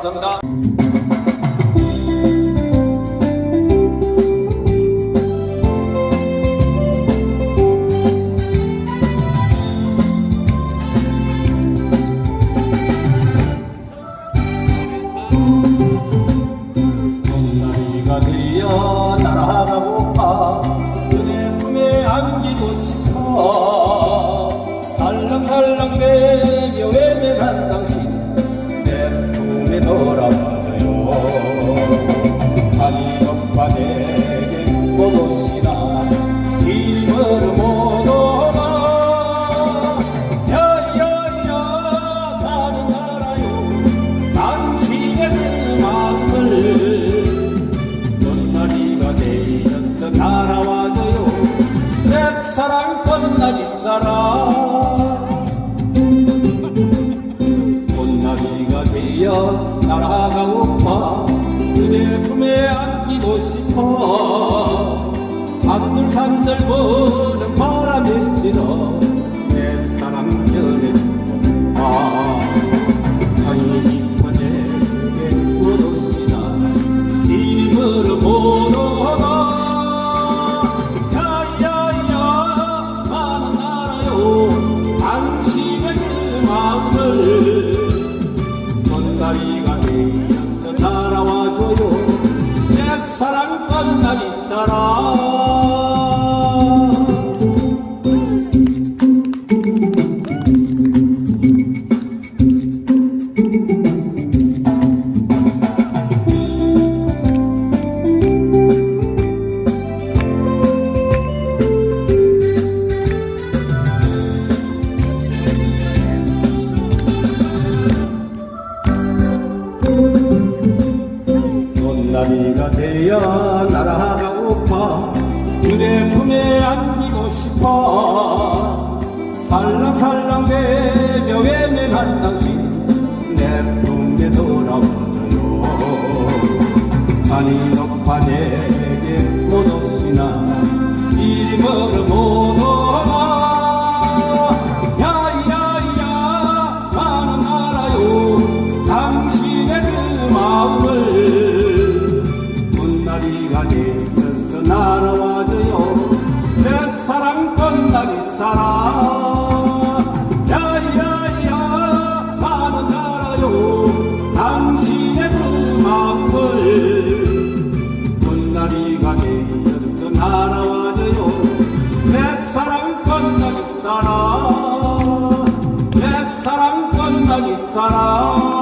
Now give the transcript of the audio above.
감사합니다. 날아 꽃나비가 되어 날아가고파 그대 품에 안기고 싶어. 산들산들 보는 바람에 싫어 내 사랑 전해 싶어. 살랑살랑 대며 외면한 당신 내 품에 돌아오세요. 아니 높아내 사람 야야야 나는 알아요. 당신의 그 마음을 꽃나리가 되어서 날아와줘요. 내 사랑 꽃나기 사랑 내 사랑 꽃나기 사랑